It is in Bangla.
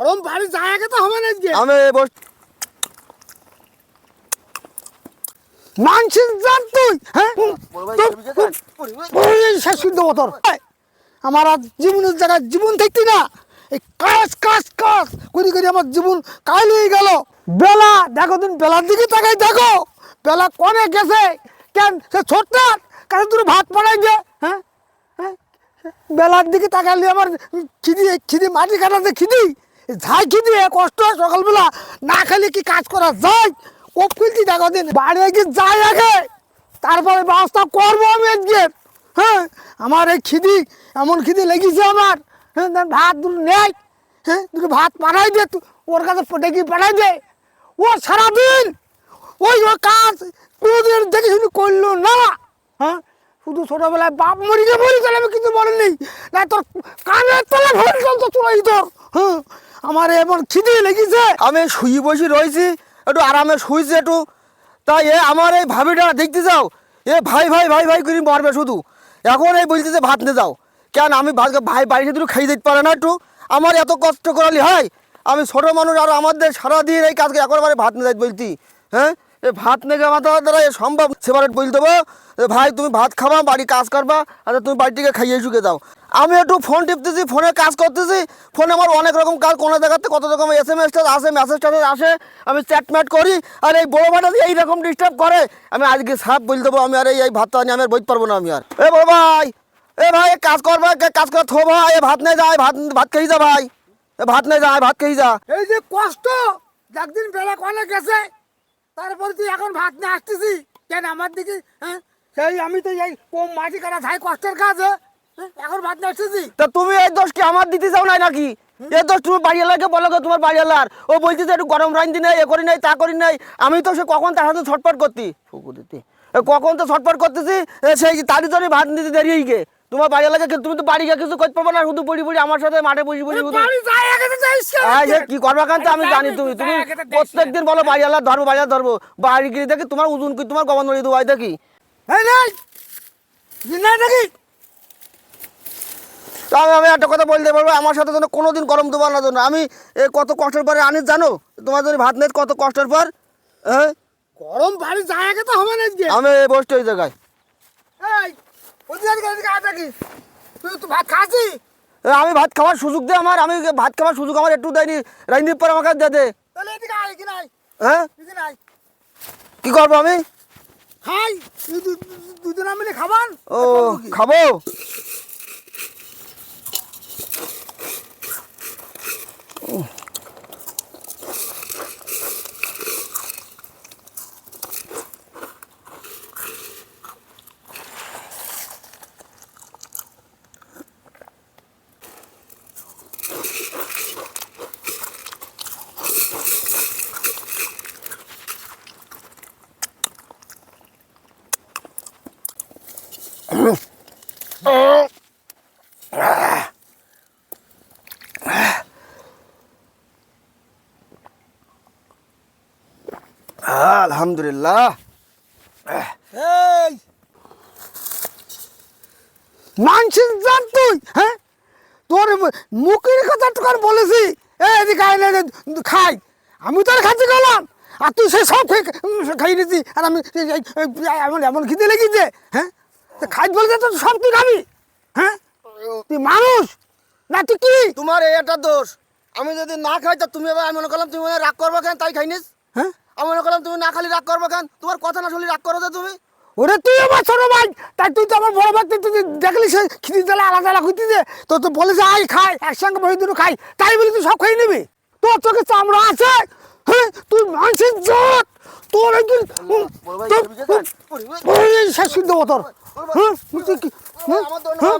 গরম বাড়ি যায় আগে তো হবে না আজকে। আমি বস মানছিস জান তুই হ্যাঁ? আমার জীবনের জায়গায় জীবন থাকতি না। এই কাজ কাজ কাজ করি করি আমার জীবন কাল হয়ে গেল। বেলা দেখো দিন বেলার দিকে তাকাই দেখো। বেলা কনে গেছে? কেন? সে ছোট্ট? কারণ তুমি ভাত বানাই দে হ্যাঁ? হ্যাঁ? বেলার দিকে তাকালে আমার খিদি খিদি মাটি কাটাতে খিদি। ঝাই খিদি এ কষ্ট হয় সকালবেলা, না খেলে কি কাজ করা যায়? কোপ কিনতে দেখো দিন, বাড়ি গিয়ে যাই আগে, তারপরে ব্যবস্থা করব আমি আজকে। হ্যাঁ আমার এই খিদি, এমন খিদি লেগেছে আমার। হ্যাঁ ভাত দুটো নেই। হ্যাঁ দুটো ভাত পাঠাই দে ওর কাছে ডেকে পাঠাই দে। ও সারাদিন ওই ও কাজ কোনোদিন দেখে শুনি করল না। হ্যাঁ শুধু ছোটোবেলায় বাপ মরিকে মরি চলে আমি কিছু বলিনি না তোর কানের তলে ভরে চলতো চলাই তোর। হ্যাঁ আমার এমন খিদে লেগেছে। আমি শুয়ে বসে রয়েছি, একটু আরামে শুয়েছি একটু। তাই এ আমার এই ভাবিটা দেখতে যাও এ ভাই ভাই ভাই ভাই করে মারবে শুধু। এখন এই বলতেছে, ভাত নিয়ে যাও। কেন আমি ভাই বাড়িতে দুটো খেয়ে দিতে পারে না একটু। আমার এত কষ্ট করালি হয় আমি ছোটো মানুষ আর আমাদের সারাদিন এই কাজকে একবারে ভাত নিয়ে যাই বলছি হ্যাঁ? এ ভাত নেগে আমার দ্বারা সম্ভব সেপারেট বলতে দেবো। ভাই, তুমি ভাত খাবা, বাড়ি কাজ করবা, আর তুমি বাড়িটিকে খাইয়ে শুকে দাও আমি একটু ফোন টিপতেছি ফোনে কাজ করতেছি। ফোনে আমার অনেক রকম কাজ, কোনো জায়গাতে কত রকম এস এম এসটা আসে মেসেজটা আসে। আমি চ্যাটম্যাট করি, আর এই বড় ভাইটা এই রকম ডিস্টার্ব করে, আমি আজকে সাপ বলে দেবো, আমি আর এই ভাতটা নিয়ে আমি আর বইতে পারব না আমি আর। এ বড় ভাই, এ ভাই কাজ করবা কাজ করে, থো ভাই, এ ভাত নেই যায় ভাত ভাত খেয়ে যা ভাই। ভাত নেই যায় ভাত খেয়ে যা। এই যে কষ্ট, একদিন বেলা কনে গেছে? তারপরে তুই এখন ভাত নিয়ে আসতেছি কেন আমার দিকে হ্যাঁ? সেই আমি তো এই কম মাটি কাটা ছাই কষ্টের কাজ হ্যাঁ? এখন ভাত নিয়ে আসতেছি তা তুমি এই দোষ কি আমার দিতে চাও নাই নাকি? এই দোষ তুমি বাড়িওয়ালাকে বলো গো তোমার বাড়িওয়ালার ও বলছে যে একটু গরম রাইন দিনে এ করি নাই তা করি নাই। আমি তো সে কখন তার সাথে ছটপট করতি? কখন তো ছটপট করতেছি? সেই তারই জন্য ভাত নিতে দেরি হয়ে গে তোমার বাড়িওয়ালাকে কি- তুমি তো বাড়ি গিয়ে কিছু করতে পারব না শুধু পড়ি পড়ি আমার সাথে মাঠে বসে বসে বাড়ি কি করবা কান আমি জানি তুমি তুমি প্রত্যেকদিন বলো বাড়িওয়ালা ধরবো বাড়িওয়ালা ধরবো বাড়ি গিয়ে দেখি তোমার ওজন কি তোমার গভর্নর দেবো দেখি। এই নাই জিন্নাই নাকি তা আমি একটা কথা বলতে পারব আমার সাথে যেন কোনোদিন গরম দেবো না জন্য আমি এ কত কষ্টের পরে আনিস জানো? তোমার জন্য ভাত নেই কত কষ্টের পর? হ্যাঁ? গরম বাড়ি যায় তো হবে না আমি বসতে ওই জায়গায়। তুই তো ভাত খাসি আমি ভাত খাওয়ার সুযোগ দে আমার আমি ভাত খাওয়ার সুযোগ আমার একটু দেয়নি। রাজনীতি পর আমাকে দে দে। তাহলে এদিকে আয় কি নাই হ্যাঁ? কি করব আমি? খাই তুই দু- দু- দুজন মিলে খাবান? ও খাব? আলহামদুলিল্লাহ। মানছিস জান তুই হ্যাঁ? তোর মুখের কথা তোকে বলেছি। এদিকে না খাই। আমি তো আর খাচ্ছি গেলাম আর তুই সে সব খাই নিয়েছি। আর আমি এমন এমন খিদে লেগেছে হ্যাঁ? খাই বলতে তো সব তুই খাবি হ্যাঁ? তুই মানুষ না তুই কি? তোমার একটা দোষ। আমি যদি না খাই তা তুমি এবার আমি মনে করলাম তুমি রাগ করব কেন? তাই খাইনিস? হ্যাঁ? আমি মনে করলাম তুমি না খালি রাগ করব কেন তোমার কথা না শুনলে রাগ করো তো তুমি ওরে তুই আমার ছোট ভাই তাই তুই তো আমার বড় ভাই তুই দেখলি সে খিদি দিলে আলাদা আলাদা খুঁজতে দে তো তো বলেছে আই খাই একসঙ্গে বই দুটো খাই তাই বলি তুই সব খেয়ে নিবি তোর চোখে চামড়া আছে হ্যাঁ তুই মানুষের জট তোর একদিন উম, বড় ভাই, তোর- যে শেষ হ্যাঁ হ্যাঁ?